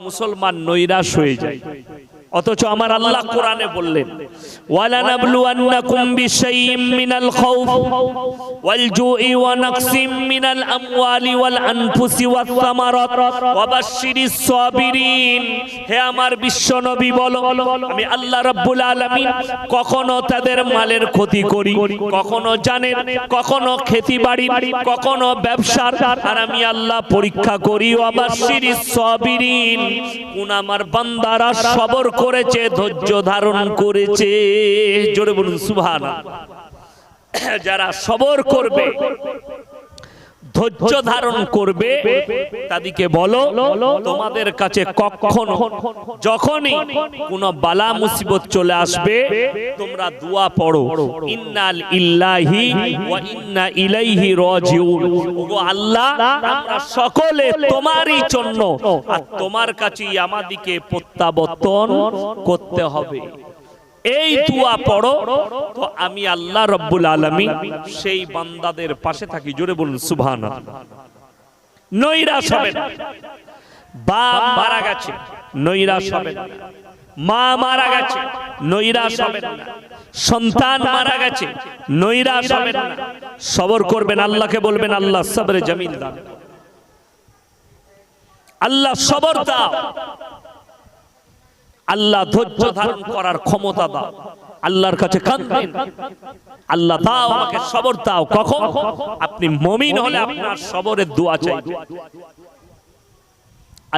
মুসলমান নৈরাশ হয়ে যায়। অথচ আমার আল্লাহ কোরআনে বললেন, ওয়ালানাবলুয়ান্নাকুম বিশাইইম মিনাল খাউফ ওয়াল জুই ওয়া নাকসিম মিনাল আমওয়ালি ওয়াল আনফুসি ওয়াস সামারাত ওয়া বাশশিরিস সাবিরিন। হে আমার বিশ্ব নবী বলো, আমি আল্লাহ রাব্বুল আলামিন কখনো তাদের মালের ক্ষতি করি, কখনো জানেন কখনো খেতি বাড়ি কখনো ব্যবসার, আর আমি আল্লাহ পরীক্ষা করি, ওয়া বাশশিরিস সাবিরিন। কোন আমার বান্দারা সবর করেছে ধৈর্য ধারণ করেছে। জোরে বলুন সুভান যারা সবর করবে ধৈর্য ধারণ করবে, তাদেরকে বলো, তোমাদের কাছে কখনো, যখনই কোন বালা মুসিবত চলে আসবে, তোমরা দোয়া পড়ো। ইন্নাল ইল্লাহি ওয়া ইন্না ইলাইহি রাজিউন। ওগো আল্লাহ, আমরা সকলে তোমারই জন্য আর তোমার কাছেই আমাদেরকে প্রত্যাবর্তন করতে হবে। এই দোয়া পড়ো। তো আমি আল্লাহ রব্বুল আলামিন সেই বান্দাদের পাশে থাকি। জোরে বলুন সুবহানাল্লাহ। নৈরাশ হবে না বাপ মারা গেছে নৈরাশ হবে না মা মারা গেছে নৈরাশ হবে না সন্তান মারা গেছে নৈরাশ হবে না সবর করবেন আল্লাহকে বলবেন আল্লাহ সবরে জমিন দাও আল্লাহ সবর দাও। আল্লাহ ধৈর্য ধারণ করার ক্ষমতা দাও। আল্লাহর কাছে আল্লাহ দাও, আমাকে সবর দাও। কখন? আপনি মমিন হলে আপনার সবরের দোয়া চাই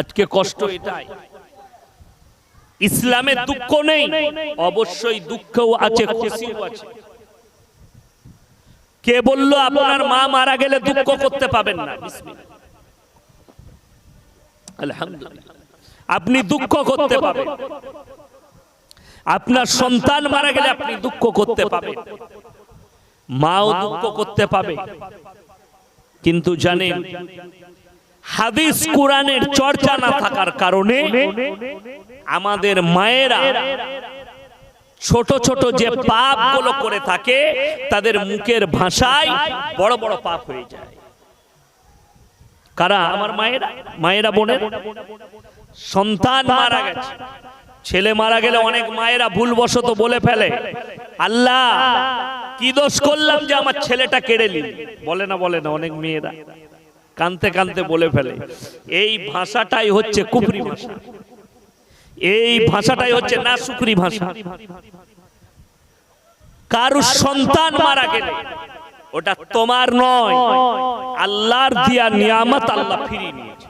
আজকে কষ্ট এটাই। ইসলামে দুঃখ নেই। অবশ্যই দুঃখও আছে আছে। কে বলল আপনার মা মারা গেলে দুঃখ করতে পাবেন না? আলহামদুলিল্লাহ। আপনি দুঃখ করতে পাবেন। আপনার সন্তান মারা গেলে আপনি দুঃখ করতে পাবেন। মাও দুঃখ করতে পাবে। কিন্তু জানেন, হাদিস কোরআনের চর্চা না থাকার কারণে আমাদের মায়েরা ছোট ছোট যে পাপগুলো করে থাকে, তাদের মুখের ভাষায় বড় বড় পাপ হয়ে যায়। কারা? আমার মায়েরা মায়েরা বোনের। সন্তান মারা গেছে। ছেলে মারা গেলে অনেক মায়েরা ভুলবশত বলে ফেলে। আল্লাহ কি দোষ করলাম যে আমার ছেলেটা কেড়ে নিল? বলে না বলে না অনেক মেয়েরা। কানতে কানতে বলে ফেলে। এই ভাষাটাই হচ্ছে কুফরি ভাষা। এই ভাষাটাই হচ্ছে না সুকরি ভাষা। কারু সন্তান মারা গেলে ওটা তোমার নয়। আল্লাহর দিয়া নিয়ামত আল্লাহ ফিরিয়ে নিয়েছে।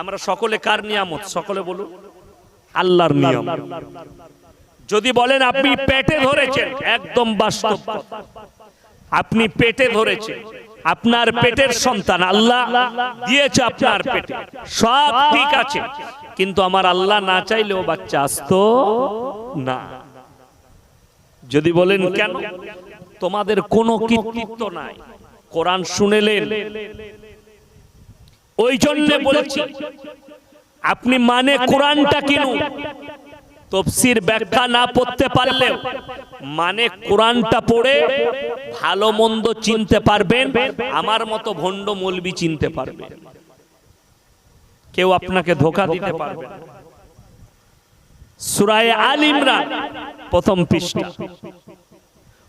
আমরা সকলে কার নিয়ামত? সকলে বলুন। আল্লাহর নিয়ম যদি বলেন, আপনি পেটে ধরেছেন। একদম বাস্তব আপনি পেটে ধরেছেন। আপনার পেটের সন্তান আল্লাহ দিয়েছে আপনার পেটে। সব ঠিক আছে। কিন্তু আমার আল্লাহ না চাইলেও বাচ্চা আসতো না। যদি বলেন, কেন? তোমাদের কোনো কৃতিত্ব নাই। কোরআন শুনেলেন ওই জন্য বলেছি আপনি মানে কোরআনটা কিনু তফসির ব্যাখ্যা না পড়তে পারলেও মানে কোরআনটা পড়ে ভালো মন্দ চিনতে পারবেন আমার মতো ভণ্ড মলবি চিনতে পারবেন কেউ আপনাকে ধোকা দিতে পারবে সুরায় আল ইমরান প্রথম পৃষ্ঠা।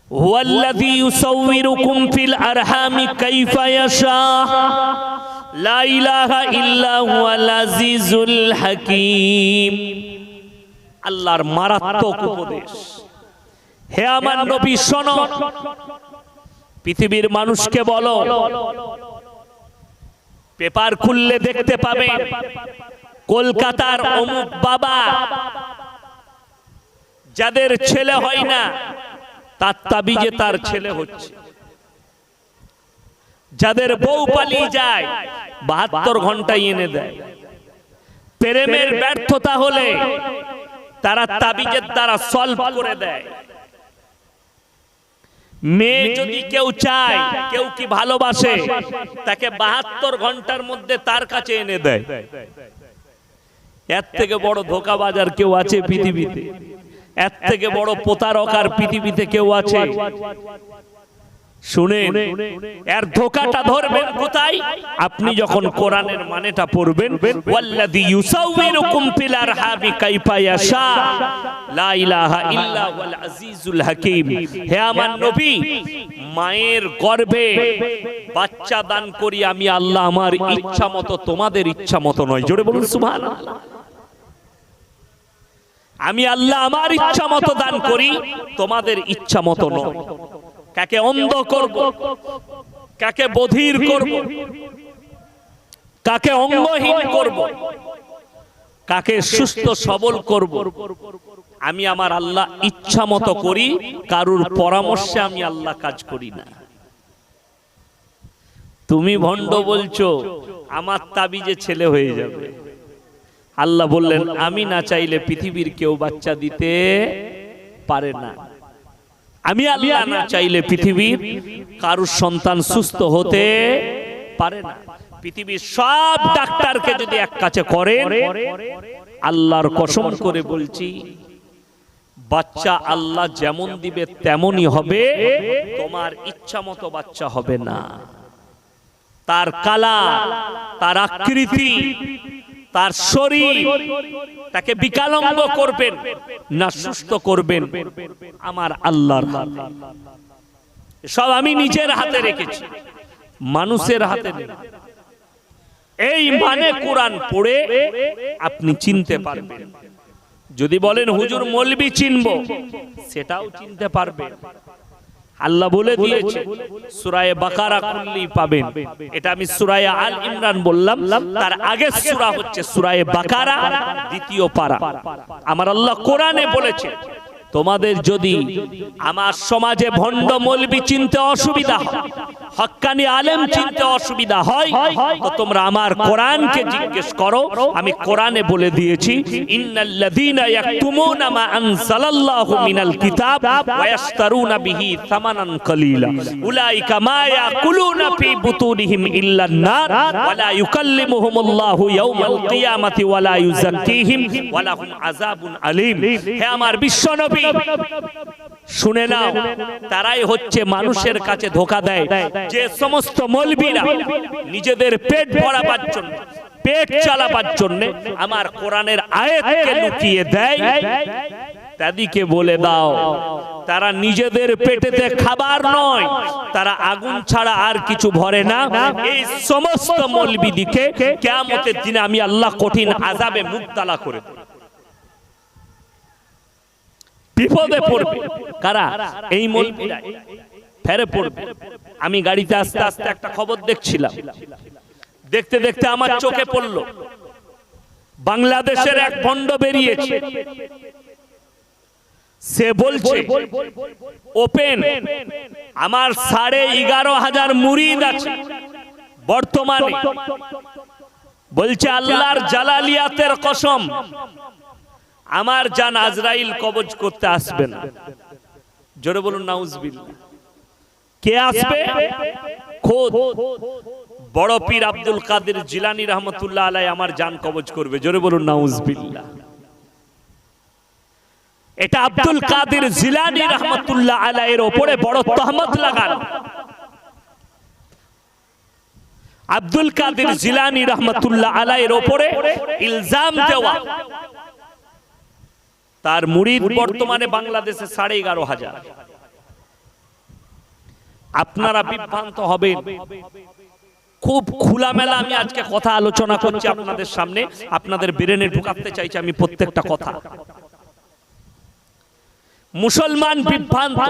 হুয়াল্লাযী ইউসাউইরুকুম ফিল আরহামি কাইফা ইয়াশা। লা ইলাহা ইল্লাহু হাকিম। আল্লাহর মারাত্মক উপদেশ। হে আমার নবী, শোনো। পৃথিবীর মানুষকে বলো, পেপার খুললে দেখতে পাবে, কলকাতার অমুক বাবা, যাদের ছেলে হয় না, তার তাবিজে তার ছেলে হচ্ছে। যাদের বউ পালিয়ে যায়, বাহাত্তর ঘন্টায় এনে দেয়। প্রেমের ব্যর্থতা হলে তারা তাবিজের দ্বারা সলভ করে দেয়। মেয়ে যদি কেউ চায়, কেউ কি ভালোবাসে, তাকে বাহাত্তর ঘণ্টার মধ্যে তার কাছে এনে দেয়। এর থেকে বড় ধোকাবাজ আর কেউ আছে পৃথিবীতে? এর থেকে বড় প্রতারক আর পৃথিবীতে কেউ আছে? শুনেন, এর ধোকাটা ধরবেন কোথায়? আপনি যখন কোরআনের মানেটা পড়বেন, ওয়াল্লাযী ইউসাউবিরুকুম ফিল আরহামি কাইফা ইয়াশা, লা ইলাহা ইল্লা ওয়াল আজিজুল হাকীম। হে আমার নবী, মায়ের গর্ভে বাচ্চা দান করি আমি আল্লাহ, আমার ইচ্ছা মতো, তোমাদের ইচ্ছা মতো নয়। জোরে বলুন, সুবহানাল্লাহ। আমি আল্লাহ, আমার ইচ্ছা মতো দান করি, তোমাদের ইচ্ছা মতো নয়। কাকে অন্ধ করব? কাকে বধির করব? কাকে অঙ্গহীন করব? কাকে সুস্থ সবল করব? আমি আমার আল্লাহ ইচ্ছা মতো করি, কারুর পরামর্শে আমি আল্লাহ কাজ করি না। তুমি ভণ্ড বলছো, আমার তাবিজে ছেলে হয়ে যাবে। আল্লাহ বললেন, আমি না চাইলে পৃথিবীর কেউ বাচ্চা দিতে পারে না। আমি আল্লাহ না চাইলে পৃথিবীর কারুর সন্তান সুস্থ হতে পারে না। পৃথিবীর সব ডাক্তারকে যদি এক কাছে করেন আল্লাহর কসম করে বলছি বাচ্চা আল্লাহ যেমন দিবে তেমনই হবে। তোমার ইচ্ছা মতো বাচ্চা হবে না। তার কালা তার আকৃতি তার শরীর তাকে বিকালঙ্গ করবেন না সুস্থ করবেন। আমার আল্লাহর। সব আমি নিজের হাতে রেখেছি, মানুষের হাতে এই মানে কোরআন পড়ে আপনি চিনতে পারবেন। যদি বলেন, হুজুর মলবি চিনব, সেটাও চিনতে পারবেন। আল্লাহ বলে দিয়েছে, সুরায়ে বাকারা খুললেই পাবেন। এটা আমি সুরায়ে আল ইমরান বললাম, তার আগে সুরা হচ্ছে সুরায়ে বাকারা, দ্বিতীয় পারা। আমার আল্লাহ কোরআনে বলেছে তোমাদের যদি আমার সমাজে ভণ্ড মলবি চিনতে অসুবিধা হক্কানি আলেম চিনতে অসুবিধা হয়, তো তোমরা আমার কোরআনকে জিজ্ঞেস করো, আমি কোরআনে বলে দিয়েছি, ইন্নাল্লাযীনা ইয়াকতুমুনা মা আনজালাল্লাহু মিনাল কিতাব ওয়া ইয়াশতারুনা বিহি থামানান কালীলা। উলাইকা মা ইয়াকুলুনা ফি বুতুনিহিম ইল্লান নার ওয়া লা ইউকাল্লিমুহুমুল্লাহু ইয়াওমাল কিয়ামাতি ওয়া লা ইউযাক্কিহিম ওয়া লাহুম আযাবুন আলীম। হে আমার বিশ্বনবী শুনে নাও, তারাই হচ্ছে মানুষের কাছে ধোকা দেয়। যে সমস্ত মলবিরা নিজেদের পেট ভরাবার জন্য, পেট চালাবার জন্য আমার কোরআনের আয়াতকে লুকিয়ে দেয় তাদিকে বলে দাও, তারা নিজেদের পেটেতে খাবার নয়, তারা আগুন ছাড়া আর কিছু ভরে না। এই সমস্ত মলবিদিকে কেয়ামতের দিনে আমি আল্লাহ কঠিন আজাবে মুক্তালা করে দেব। বিপদে পড়বে। কারা? এই ফেরে পড়বে। আমি গাড়িতে আস্তে আস্তে একটা খবর দেখছিলাম। দেখতে দেখতে আমার চোখে পড়ল। বাংলাদেশের এক ভণ্ড বেরিয়েছে। সে বলছে ওপেন আমার সাড়ে এগারো হাজার মুরিদ আছে। বর্তমানে। বলছে আল্লাহর জালালিয়াতের কসম। আমার জান আজরাইল কবজ করতে আসবে না জোরে বলুন, নাউজবিল্লাহ। কে আসবে? খোদ। বড় পীর আব্দুল কাদের জিলানি রহমতুল্লাহ আলাই আমার জান কবজ করবে। জোরে বলুন, নাউজবিল্লাহ। এটা আব্দুল কাদের জিলানি রহমতুল্লাহ আলাইয়ের ওপরে বড় তহমত লাগান। আব্দুল কাদের জিলানি রহমতুল্লাহ আলাইয়ের ওপরে ইলজাম দেওয়া। তার মুরিদ বর্তমানে বাংলাদেশে সাড়ে এগারো হাজার। আপনারা বিভ্রান্ত হবেন। খুব খোলামেলা আমি আজকে কথা আলোচনা করছি আপনাদের সামনে। আপনাদের ব্রেনে ঢুকাতে চাইছি আমি প্রত্যেকটা কথা। মুসলমান বিভ্রান্ত।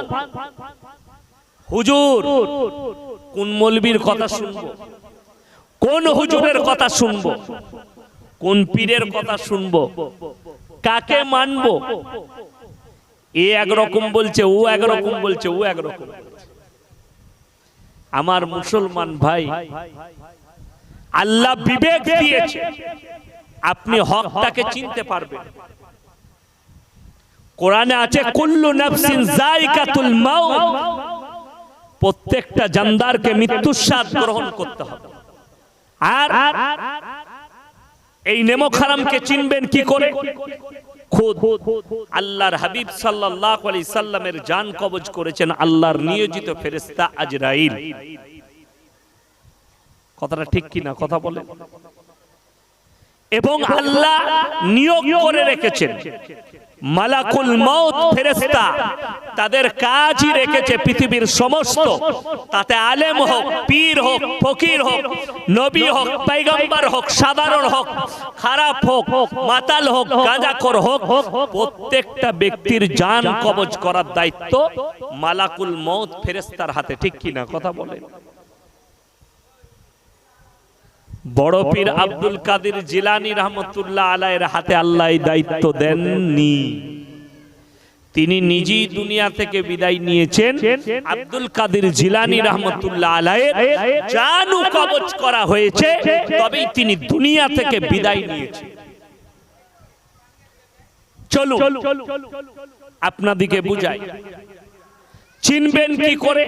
হুজুর কোন মলবির কথা শুনব? কোন হুজুরের কথা শুনব? কোন পীরের কথা শুনব? কাকে মানবো? এ একরকম বলছে, ও একরকম বলছে, ও একরকম আমার মুসলমান ভাই, আল্লাহ বিবেক দিয়েছে, আপনি হকটাকে চিনতে পারবেন। কোরআনে আছে, কুল্লু নাফসিন যায়কাতুল মাউত। প্রত্যেকটা জানদারকে মৃত্যুর স্বাদ গ্রহণ করতে হবে। আর এই নেমো খারামকে চিনবেন কি করে? খুদ। আল্লাহর হাবিব সাল্লাল্লাহু আলাইহি সাল্লামের জান কবজ করেছেন আল্লাহর নিয়োজিত ফেরেশতা আজরাইল। কথাটা ঠিক কি না কথা বলেন এবং আল্লাহ নিয়োগ করে রেখেছেন। মালাকুল মউত ফেরেস্তা তাদের কাজই রেখেছে পৃথিবীর সমস্ত। তাতে আলেম হোক, পীর হোক, ফকির হোক, নবী হোক, পয়গম্বর হোক, সাধারণ হোক, খারাপ হোক, মাতাল হোক, গাঁজাখোর হোক, প্রত্যেকটা ব্যক্তির জান কবজ করার দায়িত্ব মালাকুল মউত ফেরেস্তার হাতে। ঠিক কি না কথা বলেন। বড় পীর আব্দুল কাদের জিলানি রহমতুল্লাহ আলাইয়ের হাতে আল্লাহ দায়িত্ব দেননি। তিনি নিজেই দুনিয়া থেকে বিদায় নিয়েছেন। আব্দুল কাদের জিলানি রহমতুল্লাহ আলাইয়ের জানু কবজ করা হয়েছে তবেই তিনি দুনিয়া থেকে বিদায় নিয়েছেন। চলুন আপনাদিকে বুঝাই। চিনবেন কি করে?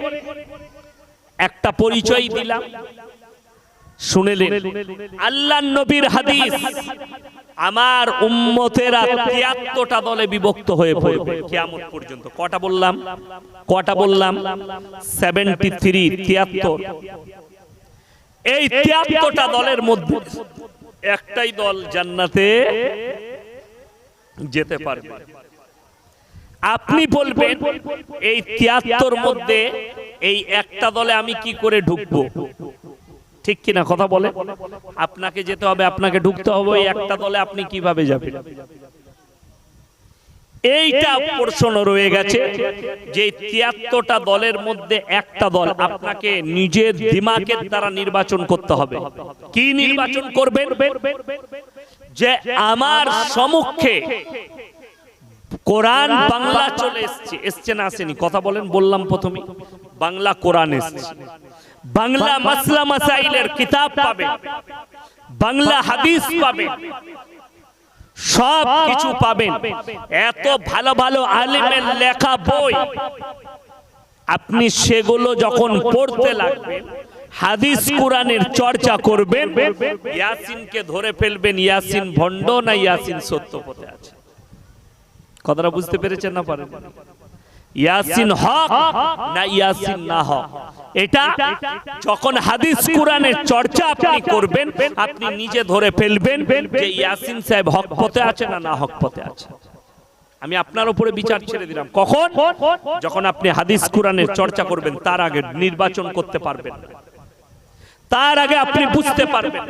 একটা পরিচয় দিলাম। শুনেলেন আল্লাহ নবীর হাদিস আমার উম্মতেরা তিয়াত্তরটা দলে বিভক্ত হয়ে পড়বে। কিয়ামত পর্যন্ত। কটা বললাম? কটা বললাম? সেভেন্টি থ্রি তিয়াত্তর। এই তিয়াত্তরটা দলের মধ্যে একটাই দল জান্নাতে যেতে পারবে। আপনি বলবেন, এই তিয়াত্তর মধ্যে এই একটা দলে আমি কি করে ঢুকবো? ঠিক কিনা কথা বলে? আপনাকে যেতে হবে, আপনাকে ঢুকতে হবে একটা দলে আপনি কীভাবে যাবেন? এইটা প্রশ্ন রয়ে গেছে যে তিয়াত্তরটা দলের মধ্যে একটা দল আপনাকে নিজের দিমাগের দ্বারা নির্বাচন করতে হবে। কি নির্বাচন করবেন? যে আমার সম্মুখে কোরআন বাংলা চলে এসছে। এসছে না আসেনি? কথা বলেন, বললাম প্রথমে। বাংলা কোরআন এসছে। বাংলা মাসলা মাসাইলের কিতাব পাবে। বাংলা হাদিস পাবে। সব কিছু পাবেন। এত ভালো ভালো আলিমের লেখা বই। আপনি সেগুলো যখন পড়তে লাগবেন হাদিস কোরআনের চর্চা করবেন ইয়াসিনকে ধরে ফেলবেন ইয়াসিন ভণ্ড না ইয়াসিন সত্য পথে আছে। কথাটা বুঝতে পেরেছেন না পারেন ইয়াসিন হক না ইয়াসিন না হক? এটা যখন হাদিস কোরআনের চর্চা আপনি করবেন, আপনি নিজে ধরে ফেলবেন যে ইয়াসিন সাহেব হক পথে আছে না না হক পথে আছে আমি আপনার উপরে বিচার ছেড়ে দিলাম। কখন? যখন আপনি হাদিস কোরআনের চর্চা করবেন, তার আগে নির্বাচন করতে পারবেন। তার আগে আপনি বুঝতে পারবেন।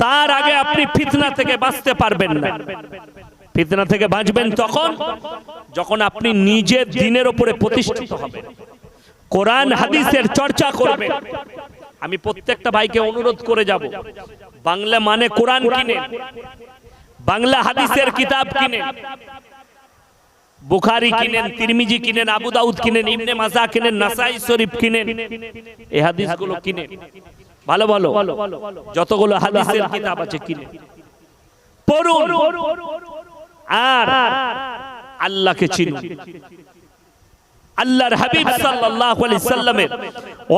তার আগে আপনি ফিতনা থেকে বাঁচতে পারবেন না। ফিতনা থেকে বাঁচবেন তখন যখন আপনি নিজের দিনের উপরে প্রতিষ্ঠিত হবেন। কোরআন, হাদিসের চর্চা করবেন। আমি প্রত্যেকটা ভাইকে অনুরোধ করে যাব। বাংলা মানে কোরআন কিনে। বাংলা হাদিসের কিতাব কিনে। বুখারি কিনেন, তিরমিজি কিনেন, আবু দাউদ কিনেন, ইবনে মাজা কিনেন, নাসাই শরীফ কিনেন। এই হাদিসগুলো কিনেন। ভালো ভালো। যতগুলো হাদিসের কিতাব আছে কিনে পড়ুন। আর আল্লাহকে চিনুন আল্লাহর হাবিব সাল্লাল্লাহু আলাইহি সাল্লামের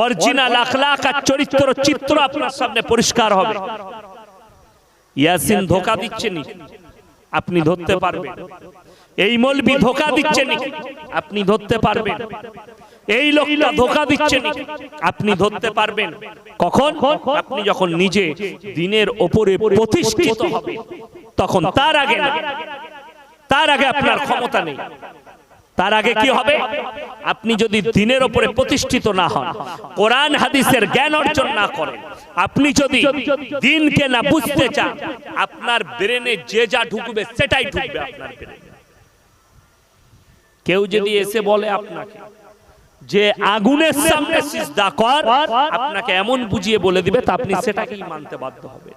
অরিজিনাল আখলাক আর চরিত্র চিত্র আপনার সামনে পরিষ্কার হবে। ইয়াসিন ধোকা দিচ্ছে নি, আপনি ধরতে পারবেন। এই মলবি ধোকা দিচ্ছে নি, আপনি ধরতে পারবেন। এই লোকটা ধোকা দিচ্ছে নি, আপনি ধরতে পারবেন। কখন? আপনি যখন নিজে দিনের ওপরে প্রতিষ্ঠিত হবে তখন তার আগে না। তার আগে আপনার ক্ষমতা নেই। তার আগে কি হবে? আপনি যদি দিনের ওপরে প্রতিষ্ঠিত না হন, কোরআন, হাদিসের জ্ঞান অর্জন না করেন, আপনি যদি দিনকে না বুঝতে চান, আপনার ব্রেনে যে যা ঢুকবে সেটাই ঢুকবে আপনার ব্রেনে। কেউ যদি এসে বলে আপনাকে যে আগুনের সামনে সিজদা কর, আপনাকে এমন বুঝিয়ে বলে দিবে, তা আপনি সেটাকেই মানতে বাধ্য হবে